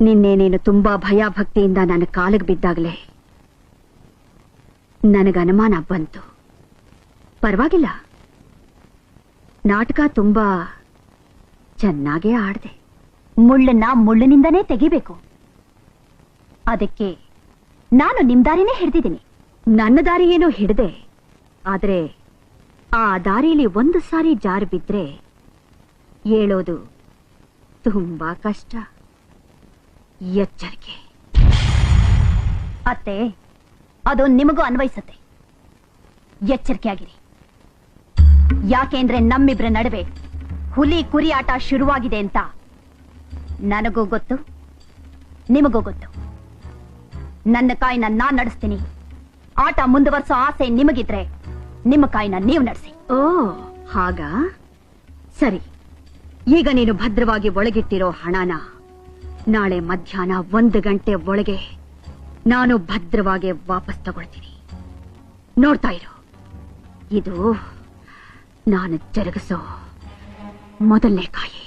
ನಿನ್ನೆ ನೀನು ತುಂಬಾ ಭಯ ಭಕ್ತಿಯಿಂದ ನನ್ನ ಕಾಲಿಗೆ ಬಿದ್ದಾಗಲೇ ನನಗೆ ಅನುಮಾನ ಬಂತು. ಪರವಾಗಿಲ್ಲ. ನಾಟಕ ತುಂಬಾ ಚೆನ್ನಾಗೇ ಆಡ್ದೆ. ಮುಳ್ಳನ್ನ ಮುಳ್ಳಿನಿಂದನೇ ತೆಗಿಬೇಕು. ಅದಕ್ಕೆ ನಾನು ನಿಮ್ ದಾರಿನೇ ಹಿಡ್ದಿದ್ದೀನಿ. ನನ್ನ ದಾರಿ ಏನೋ ಹಿಡ್ದೆ. ಆದ್ರೆ ಆ ದಾರಿಯಲ್ಲಿ ಒಂದು ಸಾರಿ ಜಾರು ಬಿದ್ರೆ ಹೇಳೋದು ತುಂಬಾ ಕಷ್ಟ. ಎಚ್ಚರಿಕೆ. ಅತ್ತೆ ಅದು ನಿಮಗೂ ಅನ್ವಯಿಸುತ್ತೆ. ಎಚ್ಚರಿಕೆ ಆಗಿರಿ ಯಾಕೆಂದ್ರೆ ನಮ್ಮಿಬ್ರ ನಡುವೆ ಹುಲಿ ಕುರಿ ಆಟ ಶುರುವಾಗಿದೆ ಅಂತ. ನನಗೂ ಗೊತ್ತು ನಿಮಗೂ ಗೊತ್ತು. ನನ್ನ ಕಾಯಿನ ನಾನ್ ನಡೆಸ್ತೀನಿ. ಆಟ ಮುಂದುವರ್ಸೋ ಆಸೆ ನಿಮಗಿದ್ರೆ ನಿಮ್ಮ ಕಾಯಿನ ನೀವು ನಡೆಸಿ. ಓ ಹಾಗ? ಸರಿ ಈಗ ನೀನು ಭದ್ರವಾಗಿ ಒಳಗಿಟ್ಟಿರೋ ಹಣನ ನಾಳೆ ಮಧ್ಯಾಹ್ನ ಒಂದು ಗಂಟೆ ಒಳಗೆ ನಾನು ಭದ್ರವಾಗಿ ವಾಪಸ್ ತಗೊಳ್ತೀನಿ. ನೋಡ್ತಾ ಇರು. ಇದು ನಾನು ಜರುಗಿಸೋ ಮೊದಲನೇ ಕಾಯಿ